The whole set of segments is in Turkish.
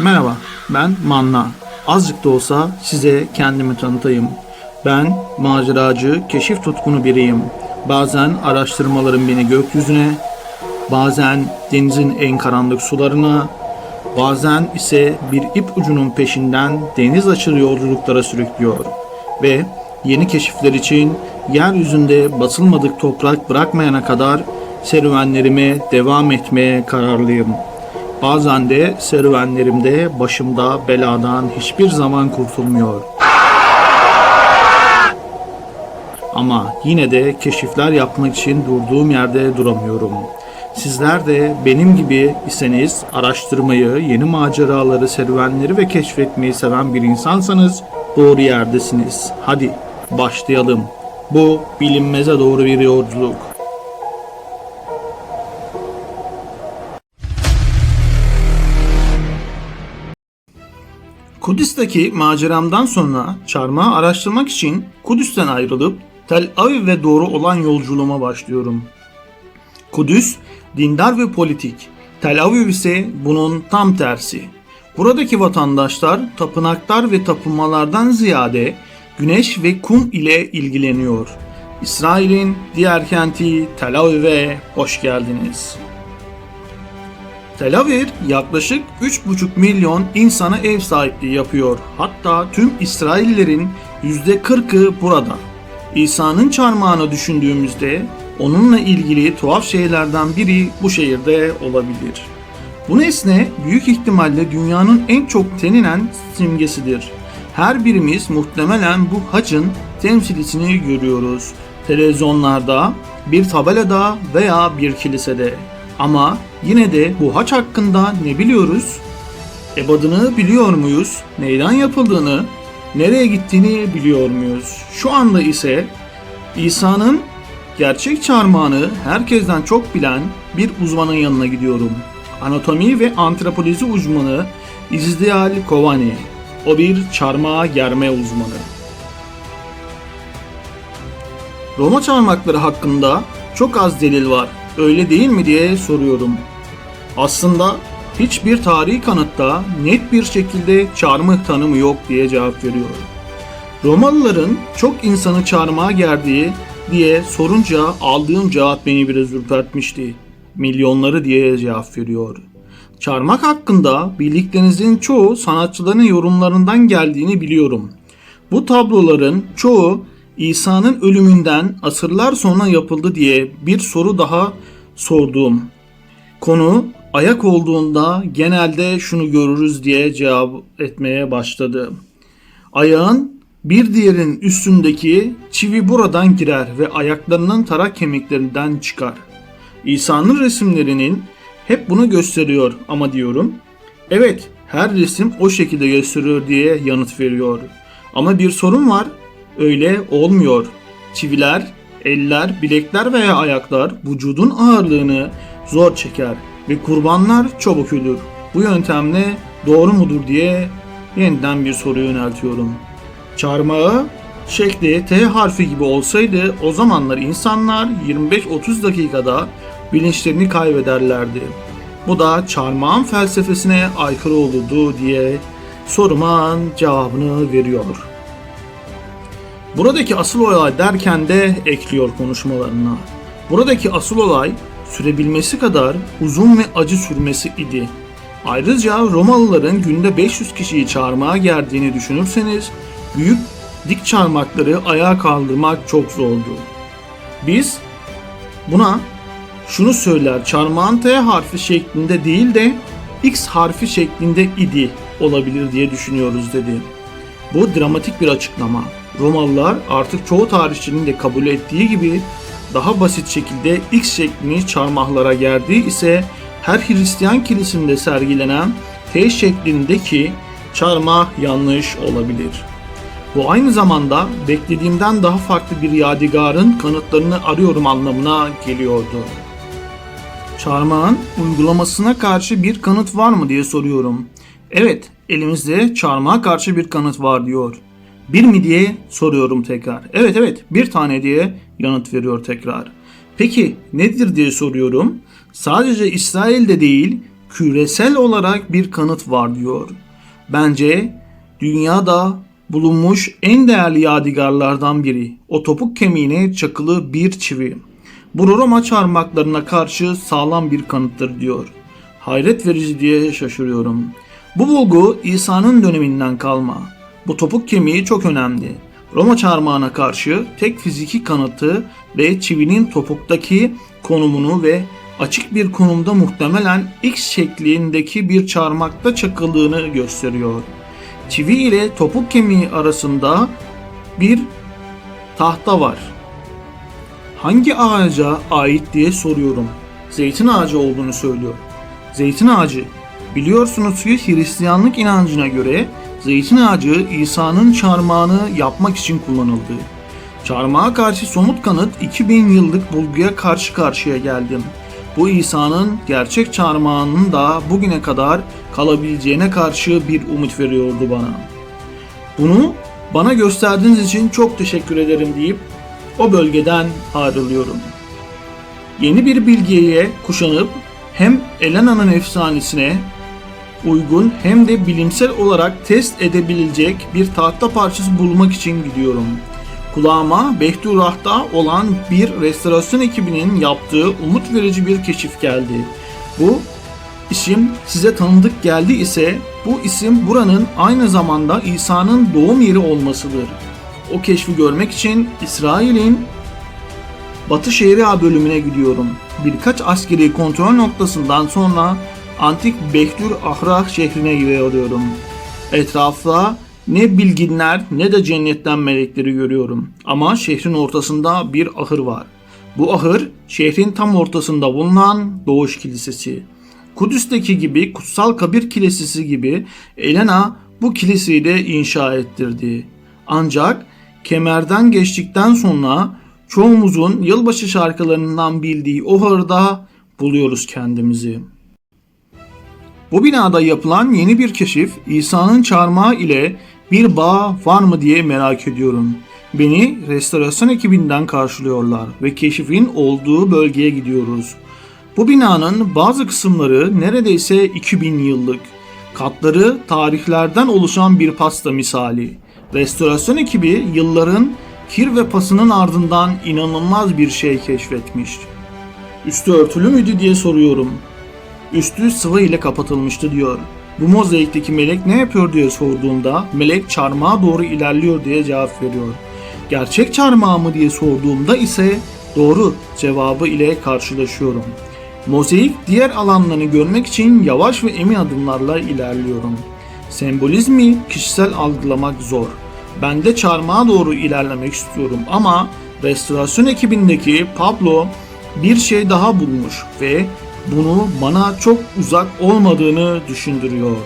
Merhaba, ben Manna. Azıcık da olsa size kendimi tanıtayım. Ben maceracı, keşif tutkunu biriyim. Bazen araştırmalarım beni gökyüzüne, bazen denizin en karanlık sularına, bazen ise bir ip ucunun peşinden deniz aşırı yolculuklara sürüklüyor. Ve yeni keşifler için yeryüzünde basılmadık toprak bırakmayana kadar serüvenlerime devam etmeye kararlıyım. Bazen de serüvenlerimde başımda beladan hiçbir zaman kurtulmuyor. Ama yine de keşifler yapmak için durduğum yerde duramıyorum. Sizler de benim gibi iseniz araştırmayı, yeni maceraları, serüvenleri ve keşfetmeyi seven bir insansanız doğru yerdesiniz. Hadi başlayalım. Bu bilinmeze doğru bir yolculuk. Kudüs'teki maceramdan sonra çarmıha araştırmak için Kudüs'ten ayrılıp Tel Aviv'e doğru olan yolculuğuma başlıyorum. Kudüs dindar ve politik. Tel Aviv ise bunun tam tersi. Buradaki vatandaşlar tapınaklar ve tapınmalardan ziyade güneş ve kum ile ilgileniyor. İsrail'in diğer kenti Tel Aviv'e hoş geldiniz. Tel Aviv yaklaşık 3,5 milyon insana ev sahipliği yapıyor. Hatta tüm İsraillerin %40'ı burada. İsa'nın çarmıhını düşündüğümüzde onunla ilgili tuhaf şeylerden biri bu şehirde olabilir. Bu nesne büyük ihtimalle dünyanın en çok tenilen simgesidir. Her birimiz muhtemelen bu hacın temsilisini görüyoruz. Televizyonlarda, bir tabelada veya bir kilisede. Ama yine de bu haç hakkında ne biliyoruz? Ebadını biliyor muyuz? Neyden yapıldığını, nereye gittiğini biliyor muyuz? Şu anda ise İsa'nın gerçek çarmıhını herkesten çok bilen bir uzmanın yanına gidiyorum. Anatomi ve antropoloji uzmanı İzdial Kovani. O bir çarmıha germe uzmanı. Roma çarmıhları hakkında çok az delil var. Öyle değil mi diye soruyorum. Aslında hiçbir tarihi kanıtta net bir şekilde çarmıh tanımı yok diye cevap veriyor. Romalıların çok insanı çarmıha gerdiği diye sorunca aldığım cevap beni biraz ürpertmişti. Milyonları diye cevap veriyor. Çarmak hakkında bildiklerinizin çoğu sanatçıların yorumlarından geldiğini biliyorum. Bu tabloların çoğu İsa'nın ölümünden asırlar sonra yapıldı diye bir soru daha sordum. Konu ayak olduğunda genelde şunu görürüz diye cevap etmeye başladı. Ayağın bir diğerinin üstündeki çivi buradan girer ve ayaklarının tarak kemiklerinden çıkar. İsa'nın resimlerinin hep bunu gösteriyor ama diyorum. Evet, her resim o şekilde gösteriyor diye yanıt veriyor. Ama bir sorun var. Öyle olmuyor. Çiviler, eller, bilekler veya ayaklar vücudun ağırlığını zor çeker ve kurbanlar çabuk ölür. Bu yöntemle doğru mudur diye yeniden bir soru yöneltiyorum. Çarmıha şekli T harfi gibi olsaydı o zamanlar insanlar 25-30 dakikada bilinçlerini kaybederlerdi. Bu da çarmağın felsefesine aykırı olurdu diye soruma cevabını veriyor. Buradaki asıl olay derken de ekliyor konuşmalarına. Buradaki asıl olay sürebilmesi kadar uzun ve acı sürmesi idi. Ayrıca Romalıların günde 500 kişiyi çarmıha gerdiğini düşünürseniz büyük dik çarmakları ayağa kaldırmak çok zordu. Biz buna şunu söyler çarmağın T harfi şeklinde değil de X harfi şeklinde idi olabilir diye düşünüyoruz dedi. Bu dramatik bir açıklama. Romalılar artık çoğu tarihçinin de kabul ettiği gibi daha basit şekilde X şeklini çarmıhlara gerdiği ise her Hristiyan kilisinde sergilenen T şeklindeki çarmıh yanlış olabilir. Bu aynı zamanda beklediğimden daha farklı bir yadigarın kanıtlarını arıyorum anlamına geliyordu. Çarmıhın uygulamasına karşı bir kanıt var mı diye soruyorum. Evet, elimizde çarmıha karşı bir kanıt var diyor. Bir mi diye soruyorum tekrar. Evet evet bir tane diye yanıt veriyor tekrar. Peki nedir diye soruyorum. Sadece İsrail'de değil küresel olarak bir kanıt var diyor. Bence dünyada bulunmuş en değerli yadigarlardan biri. O topuk kemiğine çakılı bir çivi. Bu Roma çarmıhlarına karşı sağlam bir kanıttır diyor. Hayret verici diye şaşırıyorum. Bu bulgu İsa'nın döneminden kalma. Bu topuk kemiği çok önemli. Roma çarmıhına karşı tek fiziki kanıtı ve çivinin topuktaki konumunu ve açık bir konumda muhtemelen X şeklindeki bir çarmakta çakıldığını gösteriyor. Çivi ile topuk kemiği arasında bir tahta var. Hangi ağaca ait diye soruyorum. Zeytin ağacı olduğunu söylüyor. Zeytin ağacı. Biliyorsunuz ki Hristiyanlık inancına göre zeytin ağacı İsa'nın çarmağını yapmak için kullanıldı. Çarmıha karşı somut kanıt 2000 yıllık bulguya karşı karşıya geldim. Bu İsa'nın gerçek çarmağının da bugüne kadar kalabileceğine karşı bir umut veriyordu bana. Bunu bana gösterdiğiniz için çok teşekkür ederim deyip o bölgeden ayrılıyorum. Yeni bir bilgiye kuşanıp hem Elena'nın efsanesine uygun hem de bilimsel olarak test edebilecek bir tahta parçası bulmak için gidiyorum. Kulağıma Behturah'ta olan bir restorasyon ekibinin yaptığı umut verici bir keşif geldi. Bu isim size tanıdık geldi ise bu isim buranın aynı zamanda İsa'nın doğum yeri olmasıdır. O keşfi görmek için İsrail'in Batı Şeria bölümüne gidiyorum. Birkaç askeri kontrol noktasından sonra antik Behtur Ahrah şehrine giriyorum. Etrafta ne bilginler ne de cennetten melekleri görüyorum. Ama şehrin ortasında bir ahır var. Bu ahır şehrin tam ortasında bulunan Doğuş Kilisesi. Kudüs'teki gibi kutsal kabir kilisesi gibi Elena bu kiliseyi de inşa ettirdi. Ancak kemerden geçtikten sonra çoğumuzun yılbaşı şarkılarından bildiği o ahırda buluyoruz kendimizi. Bu binada yapılan yeni bir keşif İsa'nın çarmıha ile bir bağ var mı diye merak ediyorum. Beni restorasyon ekibinden karşılıyorlar ve keşifin olduğu bölgeye gidiyoruz. Bu binanın bazı kısımları neredeyse 2000 yıllık. Katları tarihlerden oluşan bir pasta misali. Restorasyon ekibi yılların kir ve pasının ardından inanılmaz bir şey keşfetmiş. Üstü örtülü müydü diye soruyorum. Üstü sıvı ile kapatılmıştı diyor. Bu mozaikteki melek ne yapıyor diye sorduğumda melek çarmıha doğru ilerliyor diye cevap veriyor. Gerçek çarmıha mı diye sorduğumda ise doğru cevabı ile karşılaşıyorum. Mozaik diğer alanlarını görmek için yavaş ve emin adımlarla ilerliyorum. Sembolizmi kişisel algılamak zor. Ben de çarmıha doğru ilerlemek istiyorum ama restorasyon ekibindeki Pablo bir şey daha bulmuş ve bunu bana çok uzak olmadığını düşündürüyor.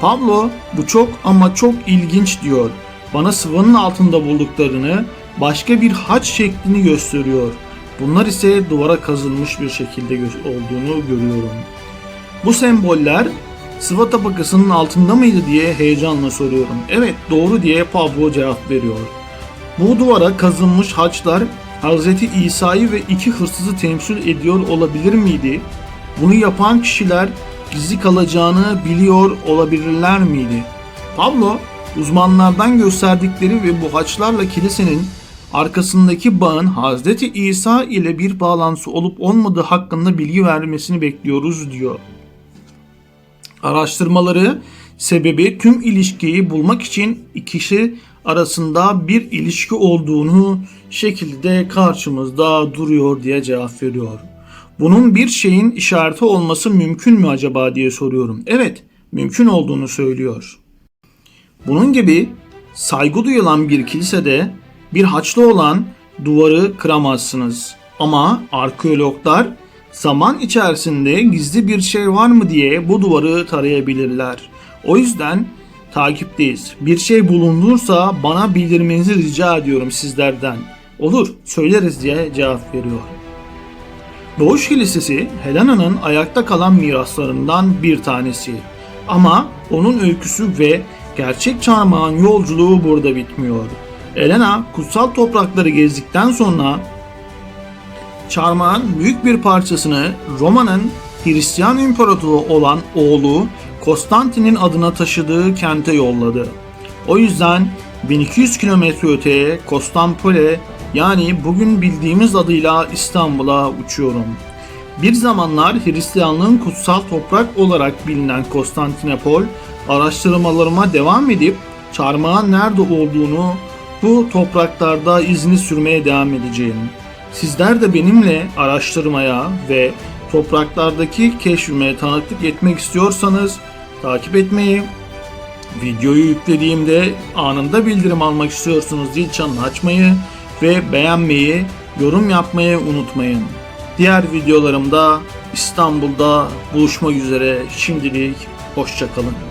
Pablo bu çok ama çok ilginç diyor. Bana sıvanın altında bulduklarını başka bir haç şeklini gösteriyor. Bunlar ise duvara kazılmış bir şekilde olduğunu görüyorum. Bu semboller sıva tabakasının altında mıydı diye heyecanla soruyorum. Evet doğru diye Pablo cevap veriyor. Bu duvara kazınmış haçlar Hz. İsa'yı ve iki hırsızı temsil ediyor olabilir miydi? Bunu yapan kişiler gizli kalacağını biliyor olabilirler miydi? Pablo uzmanlardan gösterdikleri ve bu haçlarla kilisenin arkasındaki bağın Hz. İsa ile bir bağlantısı olup olmadığı hakkında bilgi vermesini bekliyoruz diyor. Araştırmaları sebebi tüm ilişkiyi bulmak için ikisi arasında bir ilişki olduğunu şekilde karşımızda duruyor diye cevap veriyor. Bunun bir şeyin işareti olması mümkün mü acaba diye soruyorum. Evet, mümkün olduğunu söylüyor. Bunun gibi saygı duyulan bir kilisede bir haçlı olan duvarı kıramazsınız. Ama arkeologlar zaman içerisinde gizli bir şey var mı diye bu duvarı tarayabilirler. O yüzden takipteyiz. Bir şey bulunursa bana bildirmenizi rica ediyorum sizlerden. Olur, söyleriz diye cevap veriyor. Doğuş Kilisesi Helena'nın ayakta kalan miraslarından bir tanesi. Ama onun öyküsü ve gerçek çarmağın yolculuğu burada bitmiyor. Elena kutsal toprakları gezdikten sonra çarmağın büyük bir parçasını Roma'nın Hristiyan İmparatoru olan oğlu Konstantin'in adına taşıdığı kente yolladı. O yüzden 1200 kilometre öteye Konstantinopol'e yani bugün bildiğimiz adıyla İstanbul'a uçuyorum. Bir zamanlar Hristiyanlığın kutsal toprak olarak bilinen Konstantinopol araştırmalarıma devam edip çarmıhın nerede olduğunu bu topraklarda izini sürmeye devam edeceğim. Sizler de benimle araştırmaya ve topraklardaki keşfime tanıklık etmek istiyorsanız takip etmeyi, videoyu yüklediğimde anında bildirim almak istiyorsunuz zil çanını açmayı ve beğenmeyi, yorum yapmayı unutmayın. Diğer videolarımda İstanbul'da buluşmak üzere şimdilik hoşçakalın.